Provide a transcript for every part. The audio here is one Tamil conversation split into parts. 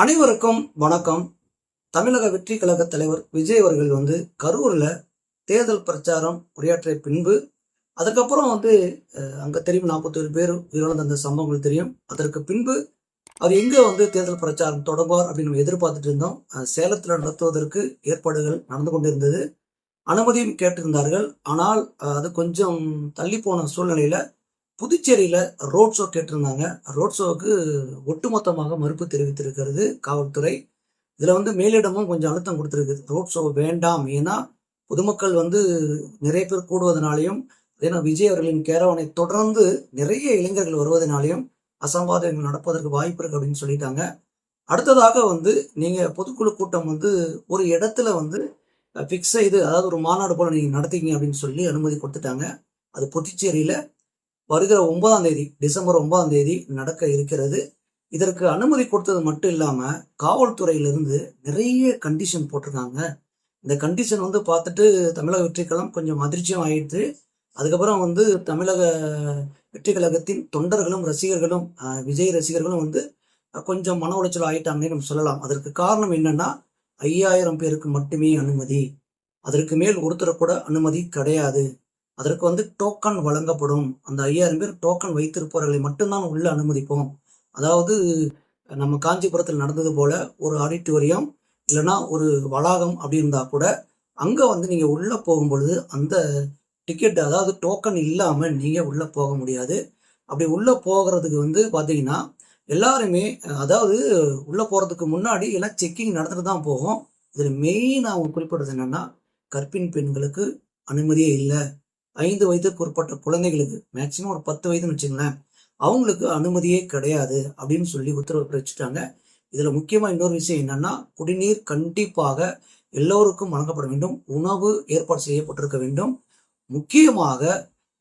அனைவருக்கும் வணக்கம். தமிழக வெற்றி கழக தலைவர் விஜய் அவர்கள் வந்து கரூர்ல தேர்தல் பிரச்சாரம் உரையாற்றிய பின்பு அதுக்கப்புறம் வந்து அங்கே அங்க தெரியும் நாற்பத்தொரு பேர் உயிரிழந்த அந்த சம்பவங்கள் தெரியும். அதற்கு பின்பு அவர் எங்க வந்து தேர்தல் பிரச்சாரம் தொடர்பார் அப்படின்னு நம்ம எதிர்பார்த்துட்டு இருந்தோம். சேலத்துல நடத்துவதற்கு ஏற்பாடுகள் நடந்து கொண்டிருந்தது. அனுமதியும் கேட்டிருந்தார்கள். ஆனால் அது கொஞ்சம் தள்ளி போன சூழ்நிலையில புதுச்சேரியில் ரோட் ஷோ கேட்டிருந்தாங்க. ரோட் ஷோவுக்கு ஒட்டுமொத்தமாக மறுப்பு தெரிவித்திருக்கிறது காவல்துறை. இதில் வந்து மேலிடமும் கொஞ்சம் அழுத்தம் கொடுத்துருக்குது ரோட் ஷோ வேண்டாம். ஏன்னா பொதுமக்கள் வந்து நிறைய பேர் கூடுவதனாலையும் ஏன்னா விஜய் அவர்களின் கேரவனை தொடர்ந்து நிறைய இளைஞர்கள் வருவதனாலையும் அசம்பாதங்கள் நடப்பதற்கு வாய்ப்பு இருக்கு அப்படின்னு சொல்லிட்டாங்க. அடுத்ததாக வந்து நீங்கள் பொதுக்குழு கூட்டம் வந்து ஒரு இடத்துல வந்து ஃபிக்ஸ் செய்து அதாவது ஒரு மாநாடு போல் நீங்கள் நடத்திக்கிங்க அப்படின்னு சொல்லி அனுமதி கொடுத்துட்டாங்க. அது புதுச்சேரியில் வருகிற ஒன்பதாம் தேதி டிசம்பர் ஒன்பதாம் தேதி நடக்க இருக்கிறது. இதற்கு அனுமதி கொடுத்தது மட்டும் இல்லாம காவல்துறையிலிருந்து நிறைய கண்டிஷன் போட்டிருக்காங்க. இந்த கண்டிஷன் வந்து பார்த்துட்டு தமிழக வெற்றிக்கலம் கொஞ்சம் அதிர்ச்சியும் ஆயிடுச்சு. அதுக்கப்புறம் வந்து தமிழக வெற்றி கழகத்தின் தொண்டர்களும் ரசிகர்களும் விஜய் ரசிகர்களும் வந்து கொஞ்சம் மன உளைச்சல் ஆயிட்டாங்கன்னு நம்ம சொல்லலாம். அதற்கு காரணம் என்னன்னா ஐயாயிரம் பேருக்கு மட்டுமே அனுமதி. அதற்கு மேல் ஒருத்தர கூட அனுமதி கிடையாது. அதற்கு வந்து டோக்கன் வழங்கப்படும். அந்த ஐயாயிரம் பேர் டோக்கன் வைத்திருப்பவர்களை மட்டும்தான் உள்ள அனுமதிப்போம். அதாவது நம்ம காஞ்சிபுரத்தில் நடந்தது போல ஒரு ஆடிட்டோரியம் இல்லைன்னா ஒரு வளாகம் அப்படி இருந்தா கூட அங்க வந்து நீங்க உள்ள போகும்பொழுது அந்த டிக்கெட் அதாவது டோக்கன் இல்லாம நீங்க உள்ள போக முடியாது. அப்படி உள்ள போகிறதுக்கு வந்து பார்த்தீங்கன்னா எல்லாருமே அதாவது உள்ள போறதுக்கு முன்னாடி எல்லாம் செக்கிங் நடந்துட்டு தான் போகும். இதில் மெயின் அவங்க குறிப்பிடுறது என்னன்னா கற்பின் பெண்களுக்கு அனுமதியே இல்லை. ஐந்து வயதுக்கு உட்பட்ட குழந்தைகளுக்கு மேக்சிமம் ஒரு பத்து வயதுன்னு வச்சுங்களேன் அவங்களுக்கு அனுமதியே கிடையாது அப்படின்னு சொல்லி உத்தரவு பிறப்பிச்சுட்டாங்க. இதுல முக்கியமா இன்னொரு விஷயம் என்னன்னா குடிநீர் கண்டிப்பாக எல்லோருக்கும் வழங்கப்பட வேண்டும். உணவு ஏற்பாடு செய்யப்பட்டிருக்க வேண்டும். முக்கியமாக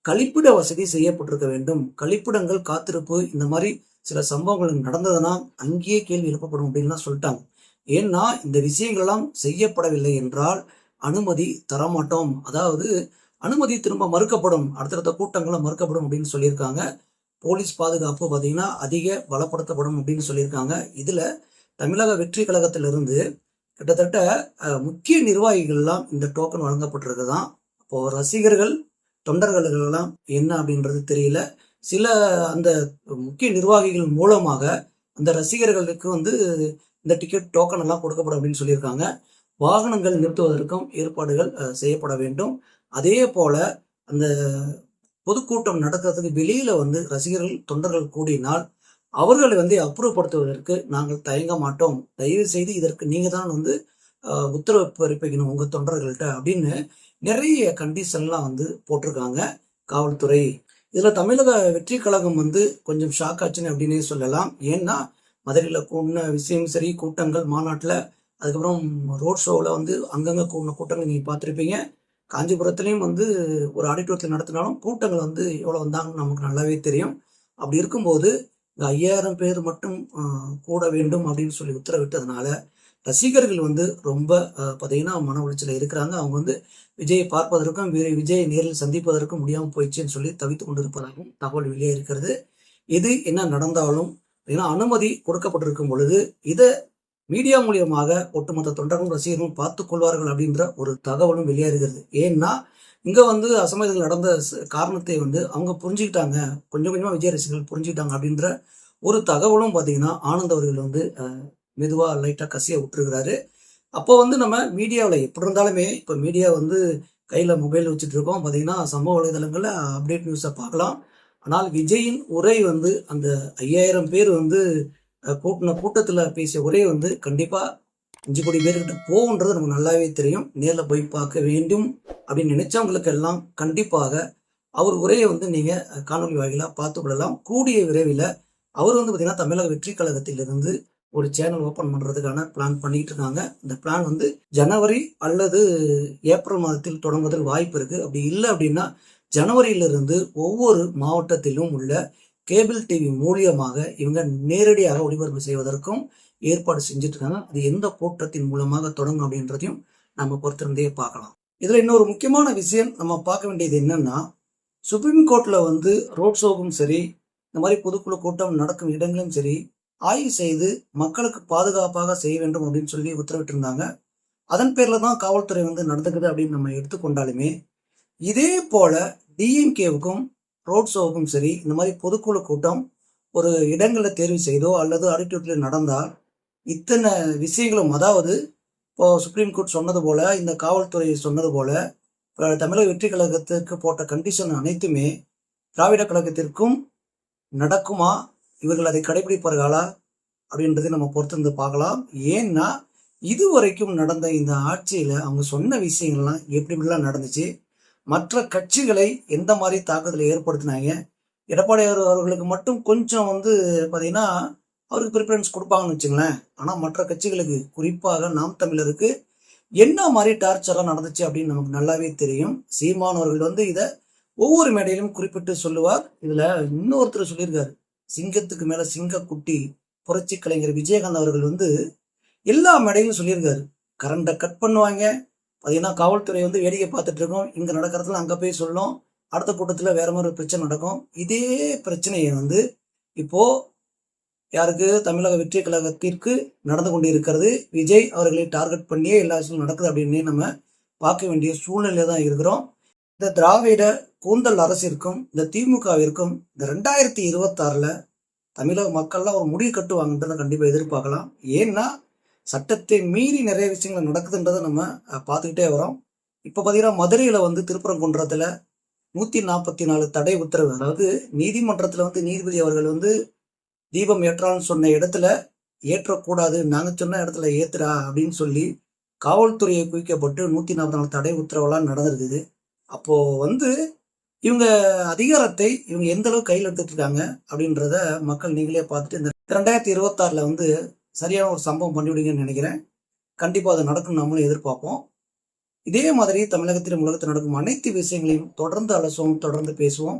கழிப்பிட வசதி செய்யப்பட்டிருக்க வேண்டும். கழிப்பிடங்கள் காத்திருப்பு இந்த மாதிரி சில சம்பவங்கள் நடந்ததுன்னா அங்கேயே கேள்வி எழுப்பப்படும் அப்படின்லாம் சொல்லிட்டாங்க. ஏன்னா இந்த விஷயங்களெல்லாம் செய்யப்படவில்லை என்றால் அனுமதி தரமாட்டோம். அதாவது அனுமதி திரும்ப மறுக்கப்படும். அடுத்தடுத்த கூட்டங்களும் மறுக்கப்படும் அப்படின்னு சொல்லியிருக்காங்க. போலீஸ் பாதுகாப்பு பார்த்தீங்கன்னா அதிக பலப்படுத்தப்படும் அப்படின்னு சொல்லியிருக்காங்க. இதில் தமிழக வெற்றி கழகத்திலிருந்து கிட்டத்தட்ட முக்கிய நிர்வாகிகள்லாம் இந்த டோக்கன் வழங்கப்பட்டிருக்குதான். அப்போது ரசிகர்கள் தொண்டர்களெல்லாம் என்ன அப்படின்றது தெரியல. சில அந்த முக்கிய நிர்வாகிகள் மூலமாக அந்த ரசிகர்களுக்கு வந்து இந்த டிக்கெட் டோக்கன் எல்லாம் கொடுக்கப்படும் அப்படின்னு சொல்லியிருக்காங்க. வாகனங்கள் நிறுத்துவதற்கும் ஏற்பாடுகள் செய்யப்பட வேண்டும். அதே போல அந்த பொதுக்கூட்டம் நடக்கிறதுக்கு வெளியில வந்து ரசிகர்கள் தொண்டர்கள் கூடினால் அவர்களை வந்து அப்புறப்படுத்துவதற்கு நாங்கள் தயங்க மாட்டோம். தயவு செய்து இதற்கு நீங்க தான் வந்து உத்தரவு பிறப்பிக்கணும் உங்க தொண்டர்கள்ட்ட அப்படின்னு நிறைய கண்டிஷன்லாம் வந்து போட்டிருக்காங்க காவல்துறை. இதுல தமிழக வெற்றி கழகம் வந்து கொஞ்சம் ஷாக் ஆச்சுன்னு அப்படின்னே சொல்லலாம். ஏன்னா மதுரையில் கூடின விஷயம் சரி கூட்டங்கள் மாநாட்டில் அதுக்கப்புறம் ரோட் ஷோவில் வந்து அங்கங்கே கூடின கூட்டங்கள் நீங்கள் பார்த்துருப்பீங்க. காஞ்சிபுரத்துலேயும் வந்து ஒரு ஆடிட்டோரியத்தில் நடத்தினாலும் கூட்டங்கள் வந்து எவ்வளோ வந்தாங்கன்னு நமக்கு நல்லாவே தெரியும். அப்படி இருக்கும்போது இந்த ஐயாயிரம் பேர் மட்டும் கூட வேண்டும் அப்படின்னு சொல்லி உத்தரவிட்டதுனால ரசிகர்கள் வந்து ரொம்ப பார்த்தீங்கன்னா மன உளைச்சல இருக்கிறாங்க. அவங்க வந்து விஜயை பார்ப்பதற்கும் வி- விஜயை நேரில் சந்திப்பதற்கும் முடியாமல் போயிடுச்சுன்னு சொல்லி தவித்து கொண்டிருப்பதாகவும் தகவல் வெளியே இருக்கிறது. இது என்ன நடந்தாலும் ஏன்னா அனுமதி கொடுக்கப்பட்டிருக்கும் பொழுது இதை மீடியா மூலியமாக ஒட்டுமொத்த தொண்டர்களும் ரசிகர்களும் பார்த்து கொள்வார்கள் அப்படின்ற ஒரு தகவலும் வெளியேறுகிறது. ஏன்னா இங்க வந்து அசமயத்தில் நடந்த காரணத்தை வந்து அவங்க புரிஞ்சுக்கிட்டாங்க. கொஞ்சம் கொஞ்சமா விஜய் ரசிகர்கள் புரிஞ்சுக்கிட்டாங்க அப்படின்ற ஒரு தகவலும் பாத்தீங்கன்னா ஆனந்த் அவர்கள் வந்து மெதுவாக மெதுவா லைட்டா கசிய விட்டுருக்கிறாரு. அப்போ வந்து நம்ம மீடியாவில் எப்படி இருந்தாலுமே இப்போ மீடியா வந்து கையில மொபைல் வச்சுட்டு இருக்கோம். பாத்தீங்கன்னா சமூக வலைதளங்கள்ல அப்டேட் நியூஸை பார்க்கலாம். ஆனால் விஜயின் உரை வந்து அந்த ஐயாயிரம் பேர் வந்து கூட்டின கூட்டத்தில் பேசிய ஒரே வந்து கண்டிப்பாக அஞ்சு கோடி பேர்கிட்ட போகுன்றது நமக்கு நல்லாவே தெரியும். நேரில் போய் பார்க்க வேண்டும் அப்படின்னு நினைச்சவங்களுக்கு எல்லாம் கண்டிப்பாக அவர் உரையை வந்து நீங்கள் காணொலி வாயிலாக பார்த்து கொள்ளலாம். கூடிய விரைவில் அவர் வந்து பார்த்தீங்கன்னா தமிழக வெற்றி கழகத்திலிருந்து ஒரு சேனல் ஓப்பன் பண்ணுறதுக்கான பிளான் பண்ணிட்டு இருக்காங்க. இந்த பிளான் வந்து ஜனவரி அல்லது ஏப்ரல் மாதத்தில் தொடங்குவதற்கு வாய்ப்பு இருக்குது அப்படி இல்லை அப்படின்னா ஜனவரியிலிருந்து ஒவ்வொரு மாவட்டத்திலும் உள்ள கேபிள் டிவி மூலியமாக இவங்க நேரடியாக ஒளிபரப்பு செய்வதற்கும் ஏற்பாடு செஞ்சுட்டு இருக்காங்க அது எந்த கூட்டத்தின் மூலமாக தொடங்கும் அப்படின்றதையும் நம்ம பொறுத்திருந்தே பார்க்கலாம். இதுல இன்னொரு முக்கியமான விஷயம் நம்ம பார்க்க வேண்டியது என்னன்னா சுப்ரீம் கோர்ட்ல வந்து ரோட் ஷோவும் சரி இந்த மாதிரி பொதுக்குழு கூட்டம் நடக்கும் இடங்களும் சரி ஆய்வு செய்து மக்களுக்கு பாதுகாப்பாக செய்ய வேண்டும் அப்படின்னு சொல்லி உத்தரவிட்டிருந்தாங்க. அதன் பேரில் தான் காவல்துறை வந்து நடந்துக்குது அப்படின்னு நம்ம எடுத்துக்கொண்டாலுமே இதே போல டிஎம்கேவுக்கும் ரோட் ஷோவுக்கும் சரி இந்த மாதிரி பொதுக்குழு கூட்டம் ஒரு இடங்களில் தேர்வு செய்தோ அல்லது ஆடிட்டோரியத்தில் நடந்தால் இத்தனை விஷயங்களும் அதாவது இப்போ சுப்ரீம் கோர்ட் சொன்னது போல இந்த காவல்துறை சொன்னது போல தமிழக வெற்றி கழகத்திற்கு போட்ட கண்டிஷன் அனைத்துமே திராவிட கழகத்திற்கும் நடக்குமா? இவர்கள் அதை கடைபிடிப்பார்களா அப்படின்றதை நம்ம பொறுத்திருந்து பார்க்கலாம். ஏன்னா இதுவரைக்கும் நடந்த இந்த ஆட்சியில் அவங்க சொன்ன விஷயங்கள்லாம் எப்படி எப்படிலாம் நடந்துச்சு? மற்ற கட்சிகளை எந்த மாதிரி தாக்குதலை ஏற்படுத்தினாங்க? எடப்பாடி அவர்களுக்கு மட்டும் கொஞ்சம் வந்து பார்த்தீங்கன்னா அவருக்கு ப்ரிஃபரன்ஸ் கொடுப்பாங்கன்னு வச்சுங்களேன். ஆனால் மற்ற கட்சிகளுக்கு குறிப்பாக நாம் தமிழருக்கு என்ன மாதிரி டார்ச்சரெலாம் நடந்துச்சு அப்படின்னு நமக்கு நல்லாவே தெரியும். சீமான் அவர்கள் வந்து இதை ஒவ்வொரு மேடையிலும் குறிப்பிட்டு சொல்லுவார். இதில் இன்னொருத்தர் சொல்லியிருக்காரு. சிங்கத்துக்கு மேலே சிங்க குட்டி புரட்சி கலைஞர் விஜயகாந்த் அவர்கள் வந்து எல்லா மேடையிலும் சொல்லியிருக்காரு. கரண்டை கட் பண்ணுவாங்க. பார்த்தீங்கன்னா காவல்துறை வந்து வேடிக்கை பார்த்துட்டு இருக்கோம். இங்கே நடக்கிறதுல அங்கே போய் சொல்லும் அடுத்த கூட்டத்தில் வேற மாதிரி ஒரு பிரச்சனை நடக்கும். இதே பிரச்சனையை வந்து இப்போ யாருக்கு? தமிழக வெற்றி கழகத்திற்கு நடந்து கொண்டு இருக்கிறது விஜய் அவர்களை டார்கெட் பண்ணியே எல்லா விஷயமும் நடக்குது அப்படின்னு நம்ம பார்க்க வேண்டிய சூழ்நிலை தான் இருக்கிறோம். இந்த திராவிட கூந்தல் அரசிற்கும் இந்த திமுகவிற்கும் இந்த ரெண்டாயிரத்தி இருபத்தாறில் தமிழக மக்கள்லாம் ஒரு முடிவு கட்டுவாங்கன்றதை கண்டிப்பாக எதிர்பார்க்கலாம். ஏன்னா சட்டத்தை மீறி நிறைய விஷயங்கள் நடக்குதுன்றதை நம்ம பார்த்துக்கிட்டே வரோம். இப்போ பார்த்தீங்கன்னா மதுரையில் வந்து திருப்பரங்குன்றத்தில் நூற்றி நாற்பத்தி நாலு தடை உத்தரவு. அதாவது நீதிமன்றத்தில் வந்து நீதிபதி அவர்கள் வந்து தீபம் ஏற்றான்னு சொன்ன இடத்துல ஏற்றக்கூடாது நாங்கள் சொன்ன இடத்துல ஏத்துறா அப்படின்னு சொல்லி காவல்துறையை குவிக்கப்பட்டு நூற்றி நாற்பத்தி நாலு தடை உத்தரவெல்லாம் நடந்திருக்குது. அப்போது வந்து இவங்க அதிகாரத்தை இவங்க எந்த அளவுக்கு கையில் எடுத்துட்டு இருக்காங்க அப்படின்றத மக்கள் நீங்களே பார்த்துட்டு இந்த ரெண்டாயிரத்தி இருபத்தாறில் வந்து சரியான ஒரு சம்பவம் பண்ணிவிடுங்கன்னு நினைக்கிறேன். கண்டிப்பாக அது நடக்கும் நம்மளும் எதிர்பார்ப்போம். இதே மாதிரி தமிழகத்திலும் உலகத்தில் நடக்கும் அனைத்து விஷயங்களையும் தொடர்ந்து அலசுவோம் தொடர்ந்து பேசுவோம்.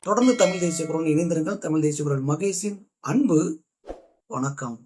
தொடர்ந்து தமிழ் தேசிய குரல் இணைந்திருங்கள். தமிழ் தேசிய குரல் மகேஷின் அன்பு. வணக்கம்.